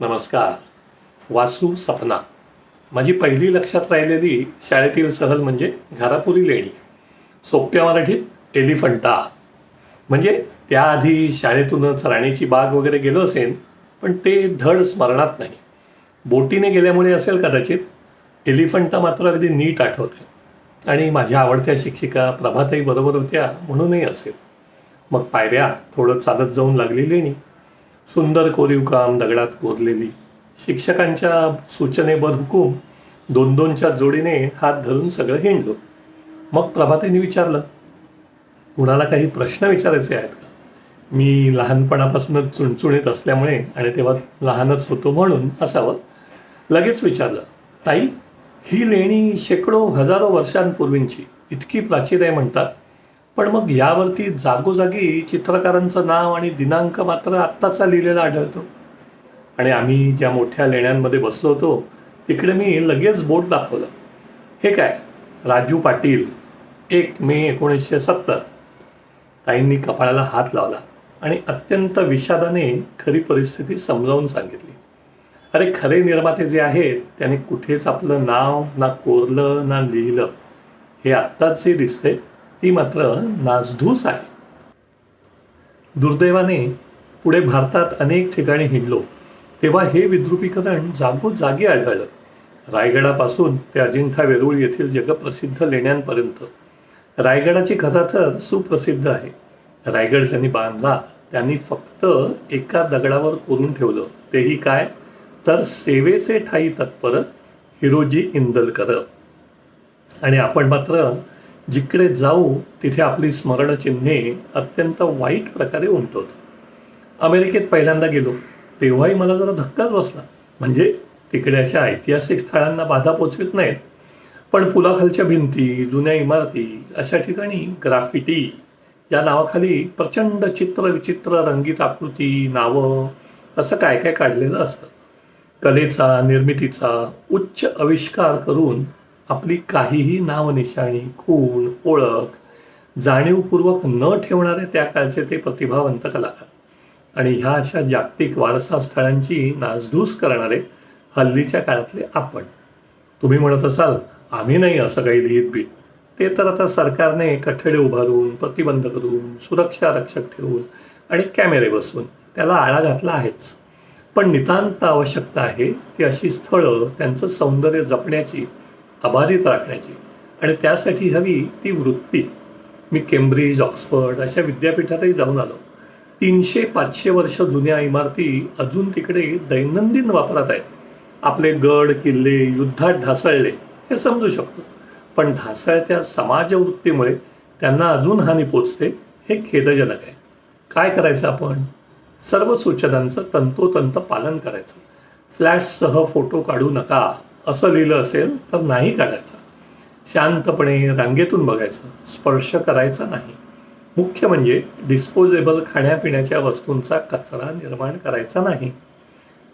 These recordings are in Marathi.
नमस्कार. वासू सपना. माझी पहिली लक्षात राहिलेली शाळेतील सहल म्हणजे घारापुरी लेणी. सोप्या मराठीत एलिफंटा. म्हणजे त्याआधी शाळेतूनच राणीची बाग वगैरे गेलो असेल पण ते धड स्मरणात नाही. बोटीने गेल्यामुळे असेल कदाचित एलिफंटा मात्र अगदी नीट आठवते. आणि माझ्या आवडत्या शिक्षिका प्रभाताई बरोबर होत्या म्हणूनही असेल. मग पायऱ्या थोडं चालत जाऊन लागली लेणी. सुंदर कोरीव काम दगडात कोरलेली. शिक्षकांच्या सूचनेवर हुकूम दोन दोनच्या जोडीने हात धरून सगळं हिंडलो. मग प्रभातेने विचारलं कुणाला काही प्रश्न विचारायचे आहेत का? मी लहानपणापासूनच चुणचुणीत असल्यामुळे आणि तेव्हा लहानच होतो म्हणून असावं. लगेच विचारलं ताई ही लेणी शेकडो हजारो वर्षांपूर्वींची इतकी प्राचीन आहे म्हणतात. पण मग यावरती जागोजागी चित्रकारांचं नाव आणि दिनांक मात्र आत्ताचा लिहिलेला आढळतो. आणि आम्ही ज्या मोठ्या लेण्यांमध्ये बसलो होतो तिकडे मी लगेच बोट दाखवलं. हे काय? राजू पाटील एक मे एकोणीसशे सत्तर. ताईंनी कपाळाला हात लावला आणि अत्यंत विषादाने खरी परिस्थिती समजावून सांगितली. अरे खरे निर्माते जे आहेत त्याने कुठेच आपलं नाव ना कोरलं ना लिहिलं. हे आत्ताच जे दिसते ती मात्र नासधूस आहे. दुर्दैवाने पुढे भारतात अनेक ठिकाणी हिंडलो तेव्हा हे विद्रुपीकरण जागोजागी आढळलं. रायगडापासून ते अजिंठा वेरूळ येथील जगप्रसिद्ध लेण्यांपर्यंत. रायगडाची कथा तर सुप्रसिद्ध आहे. रायगड ज्यांनी बांधला त्यांनी फक्त एका दगडावर कोरून ठेवलं. तेही काय? तर सेवेचे ठाई तत्पर हिरोजी इंदलकर. आणि आपण मात्र जिकडे जाऊ तिथे आपली स्मरणचिन्हे अत्यंत वाईट प्रकारे उमटवत अमेरिकेत पहिल्यांदा गेलो तेव्हाही मला जरा धक्काच बसला. म्हणजे तिकडे अशा ऐतिहासिक स्थळांना बाधा पोचवित नाहीत. पण पुलाखालच्या भिंती जुन्या इमारती अशा ठिकाणी ग्राफिटी या नावाखाली प्रचंड चित्र विचित्र रंगीत आकृती नावं असं काय काय काढलेलं असतं. कलेचा निर्मितीचा उच्च आविष्कार करून आपली काहीही नावनिशाणी खूण ओळख जाणीवपूर्वक न ठेवणारे त्या काळचे ते प्रतिभावंत कलाकार. आणि ह्या अशा जागतिक वारसा स्थळांची नासधूस करणारे हल्लीच्या काळातले आपण. तुम्ही म्हणत असाल आम्ही नाही असं काही लिहित बी. ते तर आता सरकारने कठडे उभारून प्रतिबंध करून सुरक्षा रक्षक ठेवून आणि कॅमेरे बसवून त्याला आळा घातला आहेच. पण नितांत आवश्यकता आहे ती अशी स्थळं त्यांचं सौंदर्य जपण्याची अबाधित राखण्याची. आणि त्यासाठी हवी ती वृत्ती. मी केम्ब्रिज ऑक्सफर्ड अशा विद्यापीठातही जाऊन आलो. तीनशे पाचशे वर्ष जुन्या इमारती अजून तिकडे दैनंदिन वापरात आहेत. आपले गड किल्ले युद्धात ढासळले हे समजू शकतो. पण ढासळत्या समाजवृत्तीमुळे त्यांना अजून हानी पोचते हे खेदजनक आहे. काय करायचं आपण? सर्व सूचनांचं तंतोतंत पालन करायचं. फ्लॅशसह फोटो काढू नका. असं लिहिलं असेल तर नाही काढायचं शांतपणे रांगेतून बघायचं. स्पर्श करायचा नाही. मुख्य म्हणजे डिस्पोजेबल खाण्यापिण्याच्या वस्तूंचा कचरा निर्माण करायचा नाही.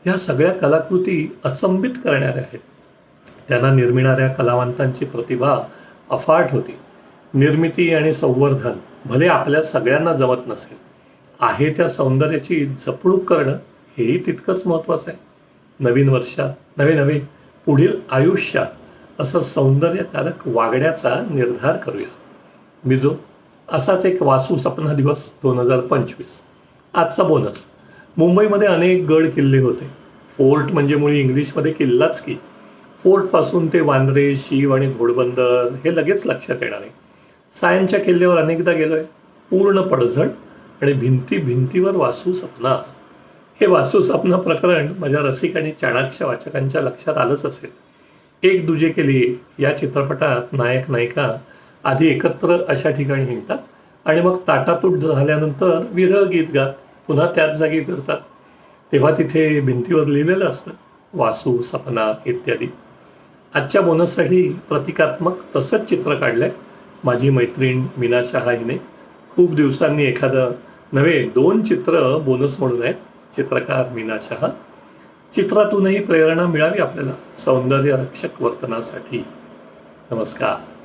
ह्या सगळ्या कलाकृती अचंबित करणाऱ्या आहेत. त्यांना निर्मिणाऱ्या कलावंतांची प्रतिभा अफाट होती. निर्मिती आणि संवर्धन भले आपल्या सगळ्यांना जमत नसेल आहे त्या सौंदर्याची जपणूक करणं हेही तितकंच महत्त्वाचं आहे. नवीन वर्षात नवे नवे पुढील आयुष्यात असं सौंदर्यकारक वागण्याचा निर्धार करूया. मिजो असाच एक वासू सपना दिवस दोन हजार पंचवीस. आजचा बोनस मुंबईमध्ये अनेक गड किल्ले होते. फोर्ट म्हणजे मुळी इंग्लिशमध्ये किल्लाच की. फोर्टपासून ते वांद्रे शिव आणि घोडबंदर हे लगेच लक्षात येणार. आहे सायनच्या किल्ल्यावर अनेकदा गेलोय. पूर्ण पडझड आणि भिंती भिंतीवर वासू सपना. हे वासू सपना प्रकरण माझ्या रसिक आणि चाणाक्ष वाचकांच्या लक्षात आलंच असेल. एक दुजे केली या चित्रपटात नायक नायिका आधी एकत्र अशा ठिकाणी निघतात आणि मग ताटातूट झाल्यानंतर विरह गीत गात पुन्हा त्याच जागी फिरतात. तेव्हा तिथे भिंतीवर लिहिलेलं असतं वासू सपना इत्यादी. आजच्या बोनससाठी प्रतिकात्मक तसंच चित्र काढलंय माझी मैत्रीण मीना शहा हिने. खूप दिवसांनी एखादं नवे दोन चित्र बोनस म्हणून आहेत. चित्रकार मीना शहा चित्रातूनही प्रेरणा मिळावी आपल्याला सौंदर्य रक्षक वर्तनासाठी. नमस्कार.